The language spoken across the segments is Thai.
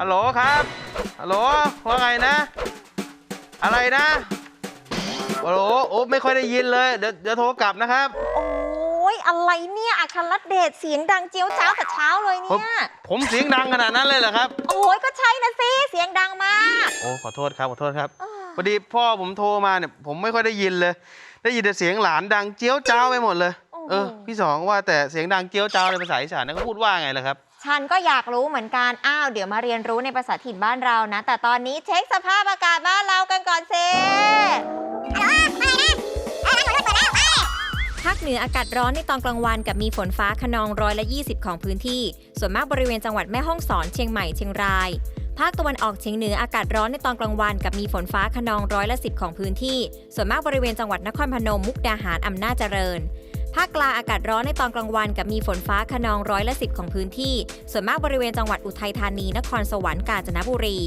ฮัลโหลครับฮัลโหลว่าไงนะ อะไรนะฮัลโหลโอ้ไม่ค่อยได้ยินเลยเดี๋ยวเดี๋ยวโทรกลับนะครับโอ้ยอะไรเนี่ยอัครเดชเสียงดังเจียวจ้าวแต่เช้าเลยผมเนี่ยผมเสียงดังขนาดนั้นเลยเหรอครับโอ้ยก็ใช่นะสิเสียงดังมากโอ้ขอโทษครับขอโทษครับเออพอดีพ่อผมโทรมาเนี่ยผมไม่ค่อยได้ยินเลย ได้ยินแต่เสียงหลานดังเจี๊ยวจ้าวไปหมดเลย เออพี่สองว่าแต่เสียงดังเจี๊ยวจ้าวในภาษาอีสานนั่นเขาพูดว่าไงล่ะครับ ฉันก็อยากรู้เหมือนกัน อ้าว เดี๋ยวมาเรียนรู้ในภาษาถิ่นบ้านเรานะ แต่ตอนนี้เช็คสภาพอากาศบ้านเรากันก่อนสิภาคเหนืออากาศร้อนในตอนกลางวันกับมีฝนฟ้าขนองร้อยละ 20 ของพื้นที่ ส่วนมากบริเวณจังหวัดแม่ฮ่องสอนเชียงใหม่เชียงราย ภาคตะวันออกเฉียงเหนืออากาศร้อนในตอนกลางวันกับมีฝนฟ้าขนองร้อยละ 10 ของพื้นที่ ส่วนมากบริเวณจังหวัดนครพนมมุกดาหารอำนาจเจริญ ภาคกลางอากาศร้อนในตอนกลางวันกับมีฝนฟ้าขนองร้อยละ10ของพื้นที่ ส่วนมากบริเวณจังหวัดอุทัยธานี นครสวรรค์ กาญจนบุรี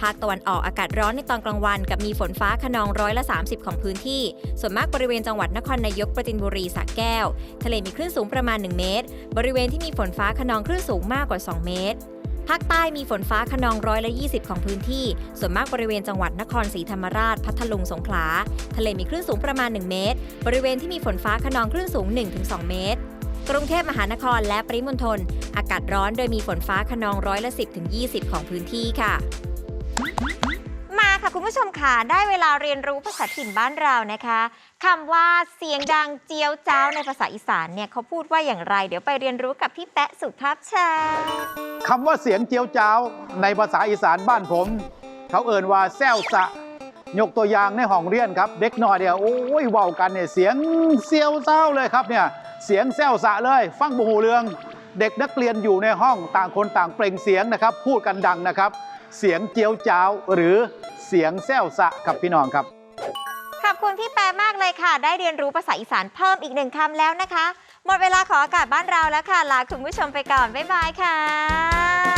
ภาคตะวันออกอากาศร้อนในตอนกลางวันกับมีฝนฟ้าขนองร้อยละ 30 ของพื้นที่ ส่วนมากบริเวณจังหวัดนครนายกประจินบุรีสระแก้ว ทะเลมีคลื่นสูงประมาณ 1 เมตร บริเวณที่มีฝนฟ้าขนองคลื่นสูงมากกว่า 2 เมตร ภาคใต้มีฝนฟ้าขนองร้อยละ 20 ของพื้นที่ ส่วนมากบริเวณจังหวัดนครศรีธรรมราช พัทลุง สงขลา ทะเลมีคลื่นสูงประมาณ 1 เมตร บริเวณที่มีฝนฟ้าขนองคลื่นสูง 1-2 เมตร กรุงเทพมหานครและปริมณฑล อากาศร้อนโดยมีฝนฟ้าขนองร้อยละ 10-20 ของพื้นที่ค่ะ ค่ะคุณผู้ชมค่ะได้เวลาเรียนรู้ภาษาถิ่นบ้านเรานะคะคำว่าเสียงดังเจียวจ้าวในภาษาอีสานเนี่ยเขาพูดว่าอย่างไร เดี๋ยวไปเรียนรู้กับพี่แปะสุภาพชาคำว่าเสียงเจียวจ้าวในภาษาอีสานบ้านผม เขาเอ่นว่าแซวสะ ยกตัวอย่างในห้องเรียนครับ เด็กน้อยเนี่ยโอ้ยว้ากันเนี่ยเสียงเซียวเศร้าเลยครับเนี่ยเสียงแซวสะเลย ฟังบูหูเรือง เด็กนักเรียนอยู่ในห้องต่างคนต่างเปล่งเสียงนะครับ พูดกันดังนะครับ เสียงเจียวจ้าวหรือ เสียงแซวสะกับพี่น้องครับขอบคุณพี่แปรมากเลยค่ะ ได้เรียนรู้ภาษาอีสานเพิ่มอีกหนึ่งคำแล้วนะคะ หมดเวลาของอากาศบ้านเราแล้วค่ะ ลาคุณผู้ชมไปก่อน บ๊ายบายค่ะ